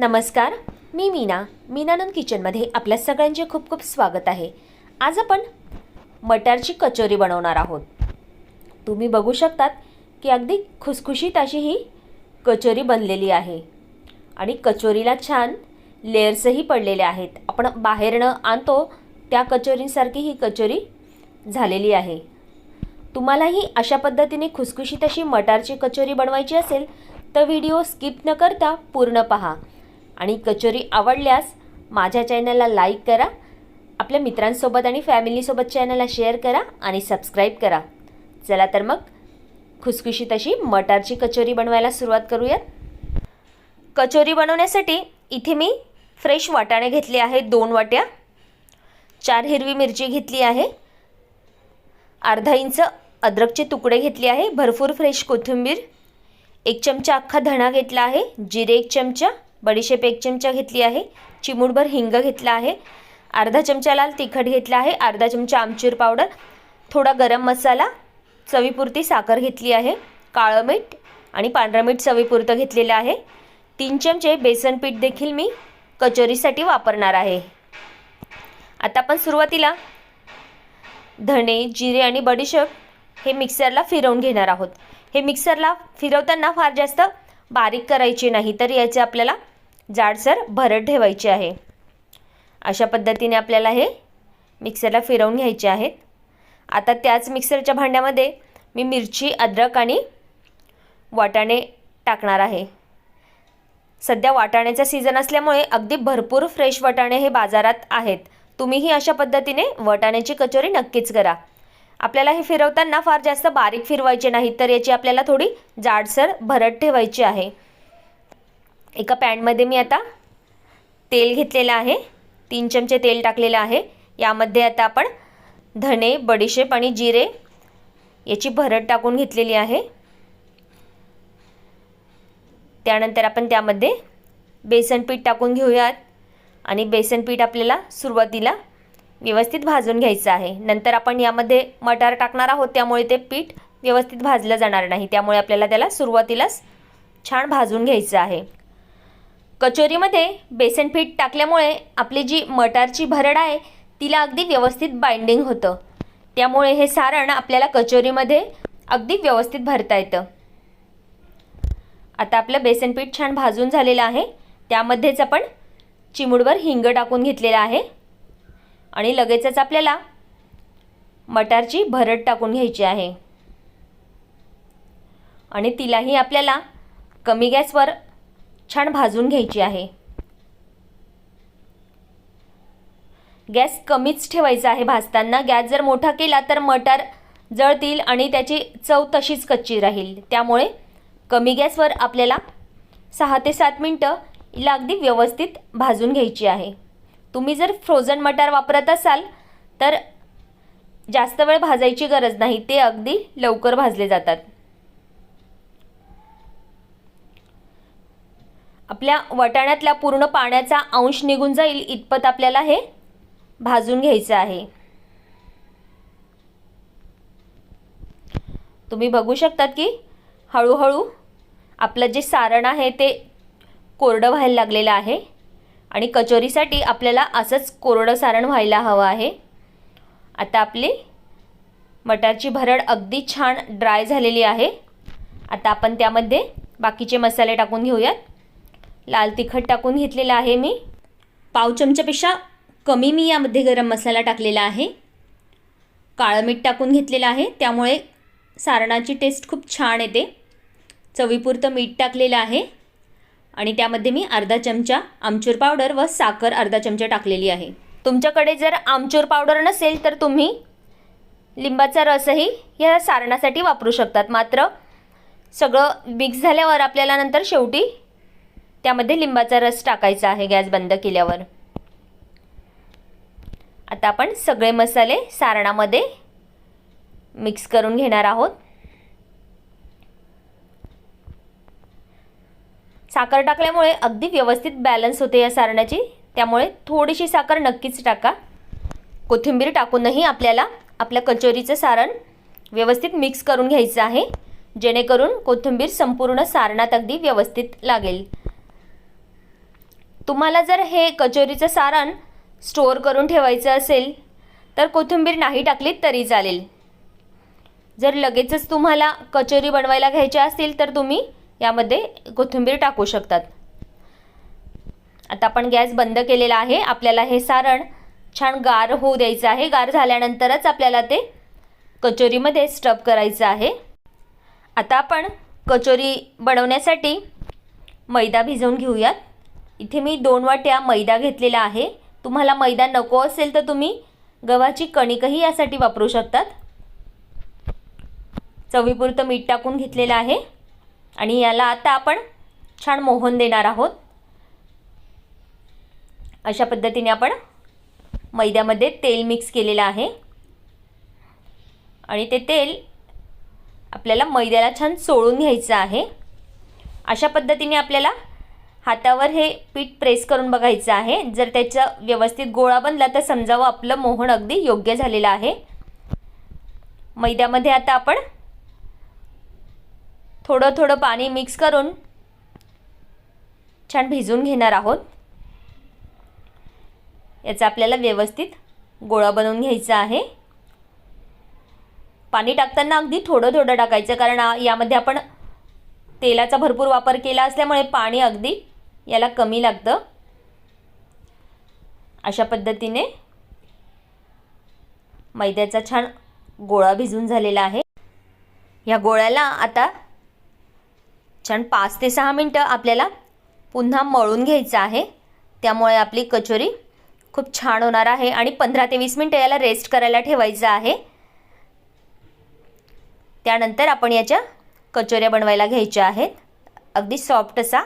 नमस्कार मी मीना मीनानंद किचनमध्ये आपल्या सगळ्यांचे खूप खूप स्वागत आहे. आज आपण मटारची कचोरी बनवणार आहोत. तुम्ही बघू शकतात की अगदी खुसखुशीत अशी ही कचोरी बनलेली आहे. आणि कचोरीला छान लेयर्सही पडलेले आहेत. आपण बाहेरनं आणतो त्या कचोरींसारखी ही कचोरी झालेली आहे. तुम्हालाही अशा पद्धतीने खुसखुशीत अशी मटारची कचोरी बनवायची असेल तर व्हिडिओ स्किप न करता पूर्ण पहा. आणि कचोरी आवडल्यास माझ्या चॅनलला लाईक करा. आपल्या मित्रांसोबत आणि फॅमिलीसोबत चॅनलला शेअर करा आणि सबस्क्राईब करा. चला तर मग खुसखुशीत अशी मटारची कचोरी बनवायला सुरुवात करूयात. कचोरी बनवण्यासाठी इथे मी फ्रेश वाटाणे घेतले आहे दोन वाट्या. चार हिरवी मिरची घेतली आहे. अर्धा इंच अद्रकचे तुकडे घेतले आहे भरपूर फ्रेश कोथिंबीर. एक चमचा अख्खा धणा घेतला आहे जिरे एक चमचा. बडीशेप एक चमचा घेतली आहे चिमूटभर हिंग घेतला आहे अर्धा चमचा लाल तिखट घेतला आहे अर्धा चमचा आमचूर पावडर थोडा गरम मसाला चवीपुरती साखर घेतली आहे काळं मीठ आणि पांढरं मीठ चवीपुरतं घेतलेलं आहे. तीन चमचे बेसन पीठ देखील मी कचोरीसाठी वापरणार आहे. आता आपण सुरुवातीला धणे जिरे आणि बडीशेप हे मिक्सरला फिरवून घेणार आहोत. हे मिक्सरला फिरवताना फार जास्त बारीक करायचे नाही तर याचे आपल्याला जाडसर भरड ठेवायचे आहे. अशा पद्धतीने आपल्याला हे मिक्सरला फिरवून घ्यायचे आहेत. आता त्याच मिक्सरच्या भांड्यामध्ये मी मिरची अद्रक आणि वाटाणे टाकणार आहे. सध्या वाटाण्याचा सीझन असल्यामुळे अगदी भरपूर फ्रेश वाटाणे हे बाजारात आहेत. तुम्हीही अशा पद्धतीने वाटाण्याची कचोरी नक्कीच करा. आपल्याला हे फिरवताना फार जास्त बारीक फिरवायचे नाही तर याची आपल्याला थोडी जाडसर भरट ठेवायची आहे. एका पॅनमध्ये मी आता तेल घेतलेलं आहे. तीन चमचे तेल टाकलेलं आहे. यामध्ये आता आपण धणे बडीशेप आणि जिरे याची भरट टाकून घेतलेली आहे. त्यानंतर आपण त्यामध्ये बेसन पीठ टाकून घेऊयात. आणि बेसन पीठ आपल्याला सुरुवातीला व्यवस्थित भाजून घ्यायचं आहे. नंतर आपण यामध्ये मटार टाकणार आहोत त्यामुळे ते पीठ व्यवस्थित भाजलं जाणार नाही. त्यामुळे आपल्याला त्याला सुरुवातीलाच छान भाजून घ्यायचं आहे. कचोरीमध्ये बेसन पीठ टाकल्यामुळे आपली जी मटारची भरड आहे तिला अगदी व्यवस्थित बाइंडिंग होतं. त्यामुळे हे सारण आपल्याला कचोरीमध्ये अगदी व्यवस्थित भरता येतं. आता आपलं बेसन पीठ छान भाजून झालेलं आहे. त्यामध्येच आपण चिमूडवर हिंग टाकून घेतलेला आहे. आणि लगेचच आपल्याला मटारची भरड टाकून घ्यायची आहे. आणि तिलाही आपल्याला कमी गॅसवर छान भाजून घ्यायची आहे. गॅस कमीच ठेवायचा आहे भाजताना. गॅस जर मोठा केला तर मटार जळतील आणि त्याची चव तशीच कच्ची राहील. त्यामुळे कमी गॅसवर आपल्याला सहा ते सात मिनटं हिला अगदी व्यवस्थित भाजून घ्यायची आहे. तुम्ही जर फ्रोझन मटार वापरत असाल तर जास्त वेळ भाजायची गरज नाही. ते अगदी लवकर भाजले जातात. आपल्या वटाण्यातला पूर्ण पाण्याचा अंश निघून जाईल इतपत आपल्याला हे भाजून घ्यायचं आहे. तुम्ही बघू शकतात की हळूहळू आपलं जे सारण आहे ते कोरडं व्हायला लागलेलं आहे आणि कचोरीसाठी आपल्याला असंच कोरडं सारण व्हायला हवं आहे. आता आपली मटारची भरड अगदी छान ड्राय झालेली आहे. आता आपण त्यामध्ये बाकीचे मसाले टाकून घेऊयात. लाल तिखट टाकून घेतलेलं आहे मी. पाव चमच्यापेक्षा कमी मी यामध्ये गरम मसाला टाकलेला आहे. काळं मीठ टाकून घेतलेलं आहे. त्यामुळे सारणाची टेस्ट खूप छान येते. चवीपुरतं मीठ टाकलेलं आहे. आणि त्यामध्ये मी अर्धा चमचा आमचूर पावडर व साखर अर्धा चमचा टाकलेली आहे. तुमच्याकडे जर आमचूर पावडर नसेल तर तुम्ही लिंबाचा रसही या सारणासाठी वापरू शकतात. मात्र सगळं मिक्स झाल्यावर आपल्याला नंतर शेवटी त्यामध्ये लिंबाचा रस टाकायचा आहे गॅस बंद केल्यावर. आता आपण सगळे मसाले सारणामध्ये मिक्स करून घेणार आहोत. साखर टाकल्यामुळे अगदी व्यवस्थित बॅलन्स होते या सारणाची त्यामुळे थोडीशी साखर नक्कीच टाका. कोथिंबीर टाकूनही आपल्याला आपल्या कचोरीचं सारण व्यवस्थित मिक्स करून घ्यायचं आहे. जेणेकरून कोथिंबीर संपूर्ण सारणात अगदी व्यवस्थित लागेल. तुम्हाला जर हे कचोरीचं सारण स्टोअर करून ठेवायचं असेल तर कोथिंबीर नाही टाकलीत तरी चालेल. जर लगेचच तुम्हाला कचोरी बनवायला घ्यायच्या असतील तर तुम्ही यामध्ये कोथिंबीर टाकू शकतात. आता आपण गॅस बंद केलेला आहे. आपल्याला हे सारण छान गार होऊ द्यायचं आहे. गार झाल्यानंतरच आपल्याला ते कचोरीमध्ये स्टफ करायचं आहे. आता आपण कचोरी बनवण्यासाठी मैदा भिजवून घेऊयात. इथे मी दोन वाट्या मैदा घेतलेला आहे. तुम्हाला मैदा नको असेल तर तुम्ही गव्हाची कणिकही यासाठी वापरू शकतात. चवीपुरतं मीठ टाकून घेतलेलं आहे. आणि याला आता आपण छान मोहन देणार आहोत. अशा पद्धतीने आपण मैद्यामध्ये तेल मिक्स केलेलं आहे. आणि ते तेल आपल्याला मैद्याला छान चोळून घ्यायचं आहे. अशा पद्धतीने आपल्याला हातावर हे पीठ प्रेस करून बघायचं आहे. जर त्याचा व्यवस्थित गोळा बनला तर समजावं आपलं मोहन अगदी योग्य झालेलं आहे. मैद्यामध्ये आता आपण थोडं थोडं पाणी मिक्स करून छान भिजवून घेणार आहोत. याचा आपल्याला व्यवस्थित गोळा बनवून घ्यायचा आहे. पाणी टाकताना अगदी थोडं थोडं टाकायचं कारण यामध्ये आपण तेलाचा भरपूर वापर केला असल्यामुळे पाणी अगदी याला कमी लागतं. अशा पद्धतीने मैद्याचा छान गोळा भिजून झालेला आहे. ह्या गोळ्याला आता छान पाच ते सहा मिनटं आपल्याला पुन्हा मळून घ्यायचं आहे. त्यामुळे आपली कचोरी खूप छान होणार आहे आणि पंधरा ते वीस मिनटं याला रेस्ट करायला ठेवायचं आहे. त्यानंतर आपण याच्या कचोऱ्या बनवायला घ्यायच्या आहेत. अगदी सॉफ्ट असा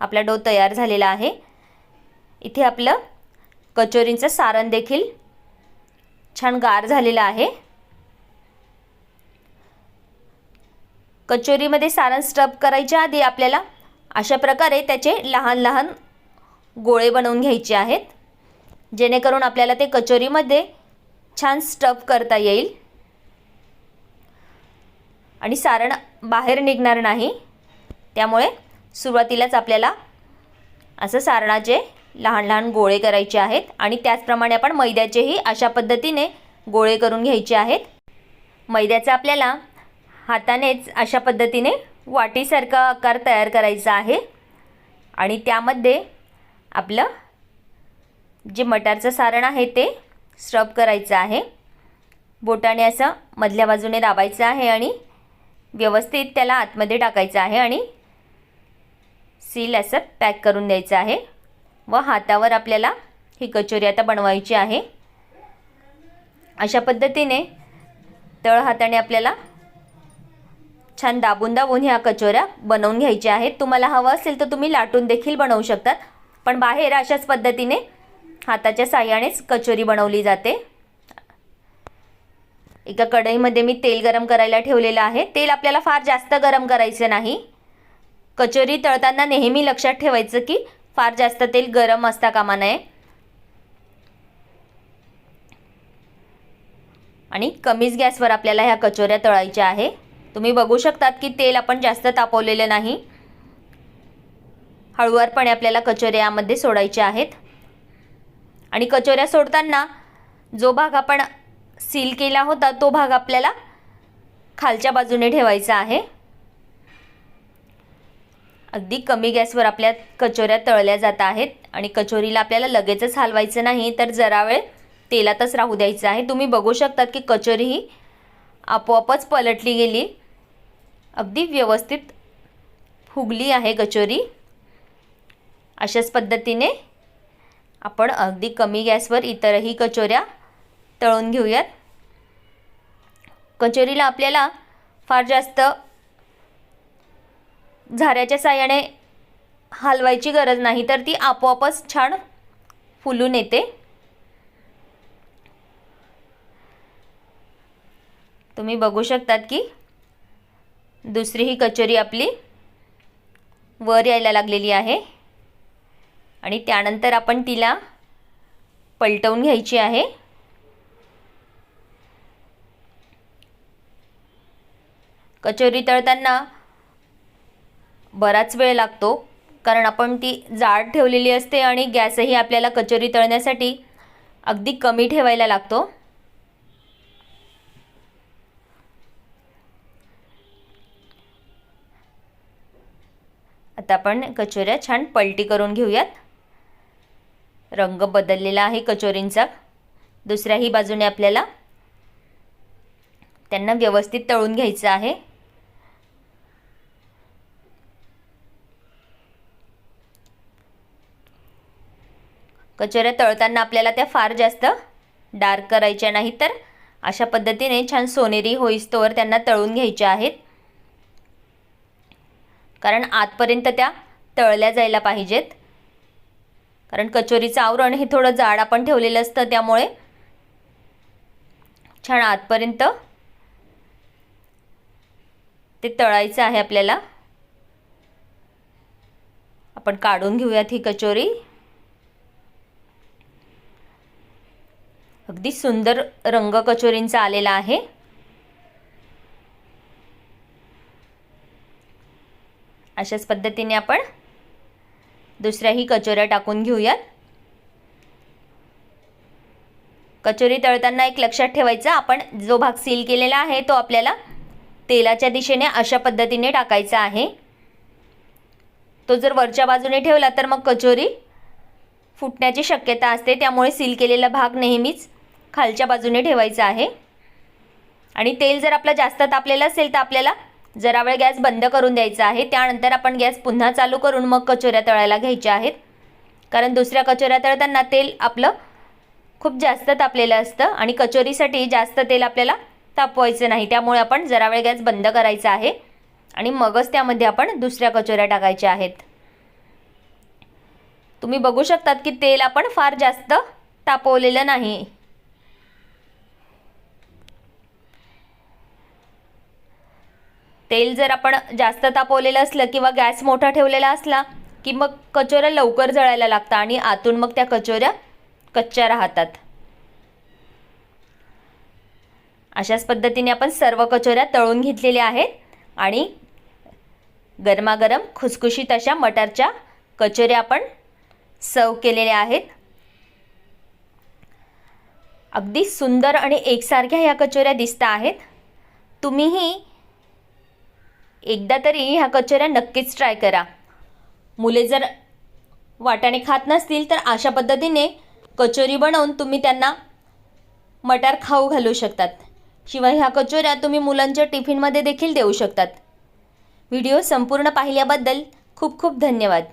आपला डो तयार झालेला आहे. इथे आपलं कचोरींचं सारण देखील छान गार झालेलं आहे. कचोरीमध्ये सारण स्टब करायच्या आधी आपल्याला अशा प्रकारे त्याचे लहान लहान गोळे बनवून घ्यायचे आहेत. जेणेकरून आपल्याला ते कचोरीमध्ये छान स्टफ करता येईल. आणि सारण बाहेर निघणार नाही. त्यामुळे सुरुवातीलाच आपल्याला असं सारणाचे लहान लहान गोळे करायचे आहेत आणि त्याचप्रमाणे आपण मैद्याचेही अशा पद्धतीने गोळे करून घ्यायचे आहेत. मैद्याचा आपल्याला हातानेच अशा पद्धतीने वाटीसारखा आकार तयार करायचा आहे आणि त्यामध्ये आपलं जे मटारचं सारण आहे ते स्क्रब करायचं आहे. बोटाने असं मधल्या बाजूने दाबायचं आहे आणि व्यवस्थित त्याला आतमध्ये टाकायचं आहे आणि सील असं पॅक करून द्यायचं आहे. व हातावर आपल्याला ही कचोरी आता बनवायची आहे. अशा पद्धतीने तळ हाताने आपल्याला छान दाबून दाबून ह्या कचोऱ्या बनवून घ्यायच्या आहेत. तुम्हाला हवं असेल तर तुम्ही लाटून देखील बनवू शकतात. पण बाहेर अशाच पद्धतीने हाताच्या साह्यानेच कचोरी बनवली जाते. एका कढईमध्ये मी तेल गरम करायला ठेवलेलं आहे. तेल आपल्याला फार जास्त गरम करायचं नाही. कचोरी तळताना नेहमी लक्षात ठेवायचं की फार जास्त तेल गरम असता कामा नये. आणि कमीच गॅसवर आपल्याला ह्या कचोऱ्या तळायच्या आहे. तुम्ही बघू शकतात की तेल आपण जास्त तापवलेलं नाही. हळुवारपणे आपल्याला कचोऱ्या यामध्ये सोडायच्या आहेत. आणि कचोऱ्या सोडताना जो भाग आपण सील केला होता तो भाग आपल्याला खालच्या बाजूने ठेवायचा आहे. अगदी कमी गॅसवर आपल्या कचोऱ्या तळल्या जात आहेत आणि कचोरीला आपल्याला लगेचच हलवायचं नाही तर जरा वेळ तेलातच राहू द्यायचं आहे. तुम्ही बघू शकतात की कचोरी ही आपोआपच पलटली गेली. अगदी व्यवस्थित फुगली आहे कचोरी. अशाच पद्धतीने आपण अगदी कमी गॅसवर इतरही कचोऱ्या तळून घेऊयात. कचोरीला आपल्याला फार जास्त झाऱ्याच्या साह्याने हलवायची गरज नाही तर ती आपोआपच छान फुलून येते. तुम्ही बघू शकतात की दुसरी ही कचोरी आपली वर यायला लागलेली आहे. आणि त्यानंतर आपण तिला पलटवून घ्यायची आहे. कचोरी तळताना बराच वेळ लागतो कारण आपण ती जाड ठेवलेली असते आणि गॅसही आपल्याला कचोरी तळण्यासाठी अगदी कमी ठेवायला लागतो. आता आपण कचोऱ्या छान पलटी करून घेऊयात. रंग बदललेला आहे कचोरींचा. दुसऱ्याही बाजूने आपल्याला त्यांना व्यवस्थित तळून घ्यायचं आहे. कचोऱ्या तळताना आपल्याला त्या फार जास्त डार्क करायच्या नाहीत तर अशा पद्धतीने छान सोनेरी होईस्तोवर त्यांना तळून घ्यायच्या आहेत. कारण आतपर्यंत त्या तळल्या जायला पाहिजेत. कारण कचोरीचं आवरण हे थोडं जाड आपण ठेवलेलं असतं त्यामुळे छान आतपर्यंत ते तळायचं आहे आपल्याला. आपण काढून घेऊयात ही कचोरी. अगदी सुंदर रंग कचोरींचा आलेला आहे. अशाच पद्धतीने आपण दुसऱ्याही कचोऱ्या टाकून घेऊयात. कचोरी तळताना एक लक्षात ठेवायचं आपण जो भाग सील केलेला आहे तो आपल्याला तेलाच्या दिशेने अशा पद्धतीने टाकायचा आहे. तो जर वरच्या बाजूने ठेवला तर मग कचोरी फुटण्याची शक्यता असते त्यामुळे सील केलेला भाग नेहमीच खालच्या बाजूने ठेवायचं आहे. आणि तेल जर आपलं जास्त तापलेलं असेल तर आपल्याला जरा वेळ गॅस बंद करून द्यायचा आहे. त्यानंतर आपण गॅस पुन्हा चालू करून मग कचोऱ्या तळायला घ्यायच्या आहेत. कारण दुसऱ्या कचोऱ्या तळताना तेल आपलं खूप जास्त तापलेलं असतं आणि कचोरीसाठी जास्त तेल आपल्याला तापवायचं नाही. त्यामुळे आपण जरा वेळ गॅस बंद करायचा आहे आणि मगच त्यामध्ये आपण दुसऱ्या कचोऱ्या टाकायच्या आहेत. तुम्ही बघू शकतात की तेल आपण फार जास्त तापवलेलं नाही. तेल जर आपण जास्त तापवलेलं असलं किंवा गॅस मोठा ठेवलेला असला की मग कचोऱ्या लवकर जळायला लागतात आणि आतून मग त्या कचोऱ्या कच्च्या राहतात. अशाच पद्धतीने आपण सर्व कचोऱ्या तळून घेतलेल्या आहेत आणि गरमागरम खुसखुशीत अशा मटारच्या कचोऱ्या आपण सर्व केलेल्या आहेत. अगदी सुंदर आणि एकसारख्या ह्या कचोऱ्या दिसत आहेत. तुम्हीही एकदा तरी ह्या कचोऱ्या नक्कीच ट्राय करा. मुले जर वाटाणे खात नसतील तर अशा पद्धतीने कचोरी बनवून तुम्ही त्यांना मटार खाऊ घालू शकतात. शिवाय ह्या कचोऱ्या तुम्ही मुलांच्या टिफिनमध्ये देखील देऊ शकतात. व्हिडिओ संपूर्ण पाहिल्याबद्दल खूप खूप धन्यवाद.